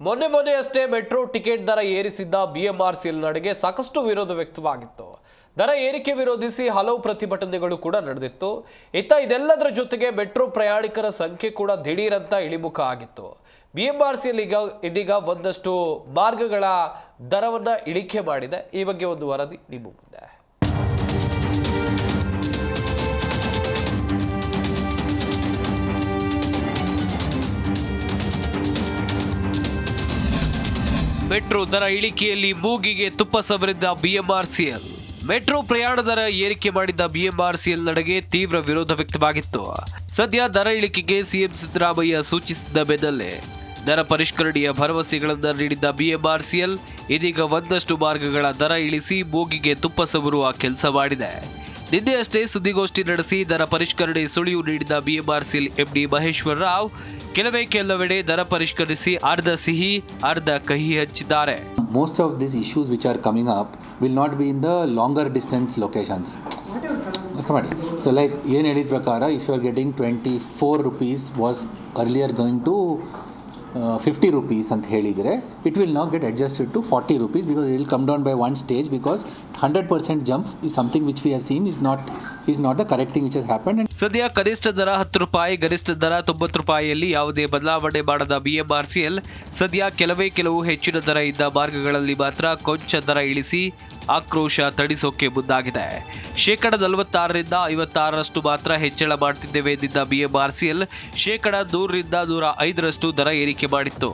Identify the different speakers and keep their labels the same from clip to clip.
Speaker 1: ಮೊನ್ನೆ ಮೊನ್ನೆಯಷ್ಟೇ metro ticket ದರ ಏರಿಸಿದ್ದ ಬಿಎಂಆರ್ಸಿಎಲ್ ನಡೆಗೆ ಸಾಕಷ್ಟು ವಿರೋಧ ವ್ಯಕ್ತವಾಗಿತ್ತು. ದರ ಏರಿಕೆ ವಿರೋಧಿಸಿ ಹಲವು ಪ್ರತಿಭಟನೆಗಳು ಕೂಡ ನಡೆದಿತ್ತು. ಇತ್ತ ಇದೆಲ್ಲದರ ಜೊತೆಗೆ ಮೆಟ್ರೋ ಪ್ರಯಾಣಿಕರ ಸಂಖ್ಯೆ ಕೂಡ ದಿಢೀರಂತ ಇಳಿಮುಖ ಆಗಿತ್ತು. ಬಿಎಂಆರ್ಸಿಎಲ್ ಈಗ ಇದೀಗ ಒಂದಷ್ಟು ಮಾರ್ಗಗಳ ದರವನ್ನ ಇಳಿಕೆ ಮಾಡಿದೆ. ಈ ಬಗ್ಗೆ ಒಂದು ವರದಿ ನಿಮ್ಮ ಮೆಟ್ರೋ ದರ ಇಳಿಕೆಯಲ್ಲಿ ಮೂಗಿಗೆ ತುಪ್ಪ ಸವರಿದ್ದ ಬಿಎಂಆರ್ಸಿಎಲ್. ಮೆಟ್ರೋ ಪ್ರಯಾಣ ದರ ಏರಿಕೆ ಮಾಡಿದ್ದ ಬಿಎಂಆರ್ಸಿಎಲ್ ನಡೆಗೆ ತೀವ್ರ ವಿರೋಧ ವ್ಯಕ್ತವಾಗಿತ್ತು. ಸದ್ಯ ದರ ಇಳಿಕೆಗೆ ಸಿಎಂ ಸಿದ್ದರಾಮಯ್ಯ ಸೂಚಿಸಿದ್ದ ಬೆನ್ನಲ್ಲೇ ದರ ಪರಿಷ್ಕರಣೆಯ ಭರವಸೆಗಳನ್ನು ನೀಡಿದ್ದ ಬಿಎಂಆರ್ಸಿಎಲ್ ಇದೀಗ ಒಂದಷ್ಟು ಮಾರ್ಗಗಳ ದರ ಇಳಿಸಿ ಮೂಗಿಗೆ ತುಪ್ಪ ಸವರುವ ಕೆಲಸ ಮಾಡಿದೆ. ನಿನ್ನೆಯಷ್ಟೇ ಸುದ್ದಿಗೋಷ್ಠಿ ನಡೆಸಿ ದರ ಪರಿಷ್ಕರಣೆ ಸುಳಿವು ನೀಡಿದ ಬಿಎಂಆರ್ಸಿಎಲ್ ಎಂಡಿ ಮಹೇಶ್ವರ ರಾವ್, ಕೆಲವೇ ಕೆಲವೆಡೆ ದರ ಪರಿಷ್ಕರಿಸಿ ಅರ್ಧ ಸಿಹಿ, ಅರ್ಧ ಕಹಿ
Speaker 2: ಹಚ್ಚಿದ್ದಾರೆ most of this issues which are coming up will not be in the longer distance locations ಅರ್ಥ ಮಾಡಿ ಸೊ ಲೈಕ್ ಏನು ಹೇಳಿದ ಪ್ರಕಾರ if you are getting twenty four rupees was earlier going to fifty rupees ಅಂತ ಹೇಳಿದರೆ it will not get adjusted to forty rupees because it'll come down by one stage because hundred percent jump is something which we have seen is not is not the correct thing which has happen
Speaker 1: ಸದ್ಯ ಕನಿಷ್ಠ ದರ ಹತ್ತು ರೂಪಾಯಿ, ಗರಿಷ್ಠ ದರ ತೊಂಬತ್ತು ರೂಪಾಯಿಯಲ್ಲಿ ಯಾವುದೇ ಬದಲಾವಣೆ ಮಾಡದ ಬಿಎಂಆರ್ಸಿಎಲ್ ಸದ್ಯ ಕೆಲವೇ ಕೆಲವು ಹೆಚ್ಚಿನ ದರ ಇದ್ದ ಮಾರ್ಗಗಳಲ್ಲಿ ಮಾತ್ರ ಕೊಂಚ ದರ ಇಳಿಸಿ ಆಕ್ರೋಶ ತಡಿಸೋಕೆ ಮುಂದಾಗಿದೆ. ಶೇಕಡ ನಲವತ್ತಾರರಿಂದ ಐವತ್ತಾರರಷ್ಟು ಮಾತ್ರ ಹೆಚ್ಚಳ ಮಾಡ್ತಿದ್ದೇವೆ ಎಂದಿದ್ದ ಬಿಎಂಆರ್ಸಿಎಲ್ ಶೇಕಡ ನೂರರಿಂದ ನೂರ ಐದರಷ್ಟು ದರ ಏರಿಕೆ ಮಾಡಿತ್ತು.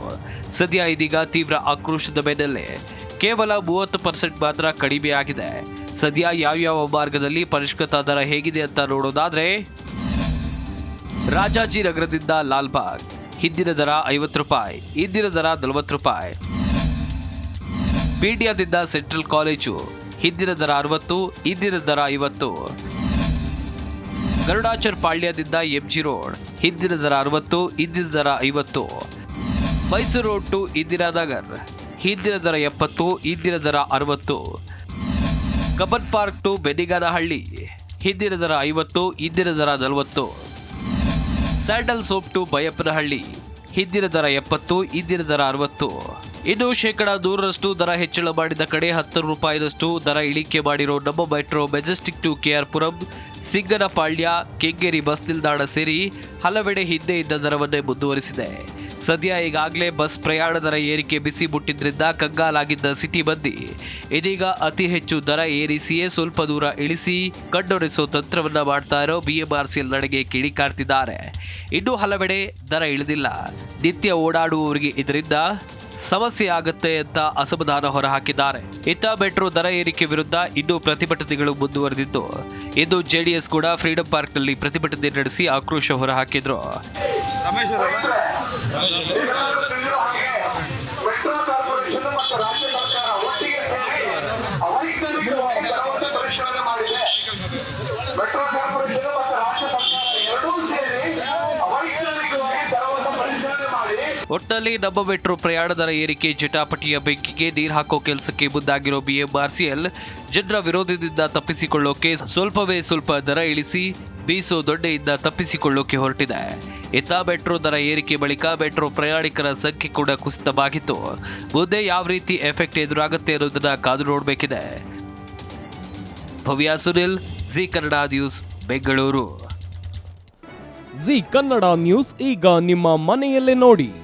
Speaker 1: ಸದ್ಯ ಇದೀಗ ತೀವ್ರ ಆಕ್ರೋಶದ ಬೆನ್ನಲ್ಲೇ ಕೇವಲ ಮೂವತ್ತು ಪರ್ಸೆಂಟ್ ಮಾತ್ರ ಕಡಿಮೆಯಾಗಿದೆ ಸದ್ಯ ಯಾವ್ಯಾವ ಮಾರ್ಗದಲ್ಲಿ ಪರಿಷ್ಕೃತ ದರ ಹೇಗಿದೆ ಅಂತ ನೋಡೋದಾದ್ರೆ ರಾಜಾಜಿನಗರದಿಂದ ಲಾಲ್ಬಾಗ್. ಹಿಂದಿನ ದರ ಐವತ್ತು ರೂಪಾಯಿ, ಇಂದಿನ ದರ ನಲವತ್ತು ರೂಪಾಯಿ. ಪೀಡಿಯಾದಿಂದ ಸೆಂಟ್ರಲ್ ಕಾಲೇಜು, ಹಿಂದಿನ ದರ ಅರವತ್ತು, ಇಂದಿನ ದರ ಐವತ್ತು. ಗರುಡಾಚರ್ ಪಾಳ್ಯದಿಂದ ಎಂಜಿ ರೋಡ್ ಹಿಂದಿನ ದರ ಅರವತ್ತು, ಇಂದಿನ ದರ ಐವತ್ತು. ಮೈಸೂರು ರೋಡ್ ಟು ಇಂದಿರಾನಗರ್ ಹಿಂದಿನ ದರ ಎಪ್ಪತ್ತು, ಇಂದಿನ ದರ ಅರವತ್ತು. ಕಬ್ಬನ್ ಪಾರ್ಕ್ ಟು ಬೆನಿಗಾನಹಳ್ಳಿ, ಹಿಂದಿನ ದರ ಐವತ್ತು, ಇಂದಿನ ದರ ನಲವತ್ತು. ಸ್ಯಾಂಡಲ್ ಸೋಪ್ ಟು ಬಯಪ್ಪನಹಳ್ಳಿ, ಹಿಂದಿನ ದರ ಎಪ್ಪತ್ತು, ಇಂದಿನ ದರ ಅರವತ್ತು. ಇನ್ನು ಶೇಕಡ ನೂರರಷ್ಟು ದರ ಹೆಚ್ಚಳ ಮಾಡಿದ ಕಡೆ ಹತ್ತು ರೂಪಾಯಿದಷ್ಟು ದರ ಇಳಿಕೆ ಮಾಡಿರೋ Namma metro Majestic to K R Puram Singanapalya, Kengeri bus ನಿಲ್ದಾಣ ಸೇರಿ ಹಲವೆಡೆ ಹಿಂದೆ ಇದ್ದ ದರವನ್ನೇ ಮುಂದುವರಿಸಿದೆ. ಸದ್ಯ ಈಗಾಗಲೇ ಬಸ್ ಪ್ರಯಾಣ ದರ ಏರಿಕೆ ಬಿಸಿ ಮುಟ್ಟಿದ್ರಿಂದ ಕಂಗಾಲಾಗಿದ್ದ ಸಿಟಿ ಬಂದಿ ಇದೀಗ ಅತಿ ಹೆಚ್ಚು ದರ ಏರಿಸಿಯೇ ಸ್ವಲ್ಪ ದೂರ ಇಳಿಸಿ ಕಣ್ಣೊರೆಸೋ ತಂತ್ರವನ್ನ ಮಾಡ್ತಾ ಇರೋ ಬಿಎಂಆರ್ಸಿಎಲ್ ನಡೆಗೆ ಕಿಡಿಕಾರ್ತಿದ್ದಾರೆ ಇನ್ನೂ ಹಲವೆಡೆ ದರ ಇಳಿದಿಲ್ಲ. ನಿತ್ಯ ಓಡಾಡುವವರಿಗೆ ಇದರಿಂದ ಸಮಸ್ಯೆ ಆಗುತ್ತೆ ಅಂತ ಅಸಮಾಧಾನ ಹೊರಹಾಕಿದ್ದಾರೆ. ಇತ್ತ ಮೆಟ್ರೋ ದರ ಏರಿಕೆ ವಿರುದ್ಧ ಇನ್ನೂ ಪ್ರತಿಭಟನೆಗಳು ಮುಂದುವರೆದಿದ್ದು. ಇಂದು ಜೆಡಿಎಸ್ ಕೂಡ ಫ್ರೀಡಂ ಪಾರ್ಕ್ನಲ್ಲಿ ಪ್ರತಿಭಟನೆ ನಡೆಸಿ ಆಕ್ರೋಶ ಹೊರಹಾಕಿದ್ರು.
Speaker 3: ಮಾಡಿ
Speaker 1: ಡಬ್ಬ ಮೆಟ್ರೋ ಪ್ರಯಾಣ ದರ ಏರಿಕೆ ಜಟಾಪಟಿಯ ಬೆಂಕಿಗೆ ನೀರು ಹಾಕೋ ಕೆಲಸಕ್ಕೆ ಮುಂದಾಗಿರೋ ಬಿಎಂಆರ್ಸಿಎಲ್ ಜನರ ವಿರೋಧದಿಂದ ತಪ್ಪಿಸಿಕೊಳ್ಳೋಕೆ ಸ್ವಲ್ಪವೇ ಸ್ವಲ್ಪ ದರ ಇಳಿಸಿ ಬೀಸೋ ದೊಡ್ಡೆಯಿಂದ ತಪ್ಪಿಸಿಕೊಳ್ಳೋಕೆ ಹೊರಟಿದೆ. ಇತ್ತ ಮೆಟ್ರೋ ದರ ಏರಿಕೆ ಬಳಿಕ ಮೆಟ್ರೋ ಪ್ರಯಾಣಿಕರ ಸಂಖ್ಯೆ ಕೂಡ ಕುಸಿತವಾಗಿತ್ತು. ಮುಂದೆ ಯಾವ ರೀತಿ ಎಫೆಕ್ಟ್ ಎದುರಾಗುತ್ತೆ ಅನ್ನೋದನ್ನ ಕಾದು ನೋಡಬೇಕಿದೆ. Bhavya Sunil, Zee Kannada news, Bengaluru.
Speaker 4: Zee Kannada news ಈಗ ನಿಮ್ಮ ಮನೆಯಲ್ಲೇ ನೋಡಿ.